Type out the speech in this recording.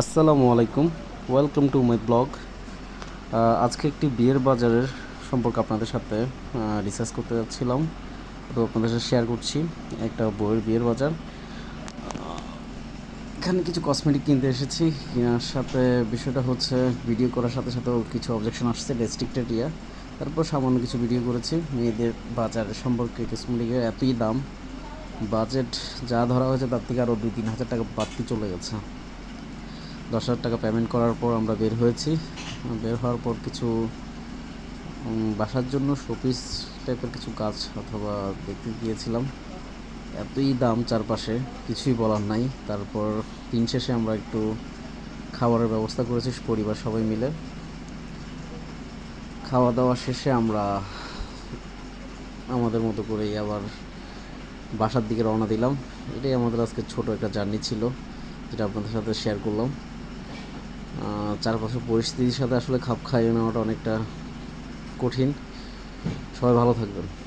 আসসালামু আলাইকুম। Welcome to my blog আজকে একটি বিয়ের বাজারের সম্পর্কে আপনাদের সাথে রিসার্চ করতে যাচ্ছিলাম। তো আপনাদের সাথে শেয়ার করছি একটা বইয়ের বিয়ের বাজার। এখানে কিছু কসমেটিক কিনতে এসেছি। কেনার সাথে বিষয়টা হচ্ছে ভিডিও করার সাথে সাথেও কিছু অবজেকশন আসছে রেস্ট্রিক্টেড ইয়া তারপর সামান্য কিছু ভিডিও করেছি। মেয়েদের বাজার সম্পর্কে কসমেটিকের এতই দাম। বাজেট যা ধরা হয়েছে তার থেকে আরও দুই, তিন হাজার টাকা বাড়তি চলে গেছে। দশ হাজার টাকা পেমেন্ট করার পর আমরা বের হয়েছি। বের হওয়ার পর কিছু বাসার জন্য শোপিস টাইপের কিছু গাছ অথবা দেখতে গিয়েছিলাম। এতই দাম চারপাশে, কিছুই বলার নাই। তারপর দিন শেষে আমরা একটু খাবারের ব্যবস্থা করেছি পরিবার সবাই মিলে। খাওয়া দাওয়া শেষে আমরা আমাদের মতো করেই আবার বাসার দিকে রওনা দিলাম। এটাই আমাদের আজকে ছোট একটা জার্নি ছিল, যেটা আপনাদের সাথে শেয়ার করলাম। চারপাশের পরিস্থিতির সাথে আসলে খাপ খাইয়ে নেওয়াটা অনেকটা কঠিন। সবাই ভালো থাকবেন।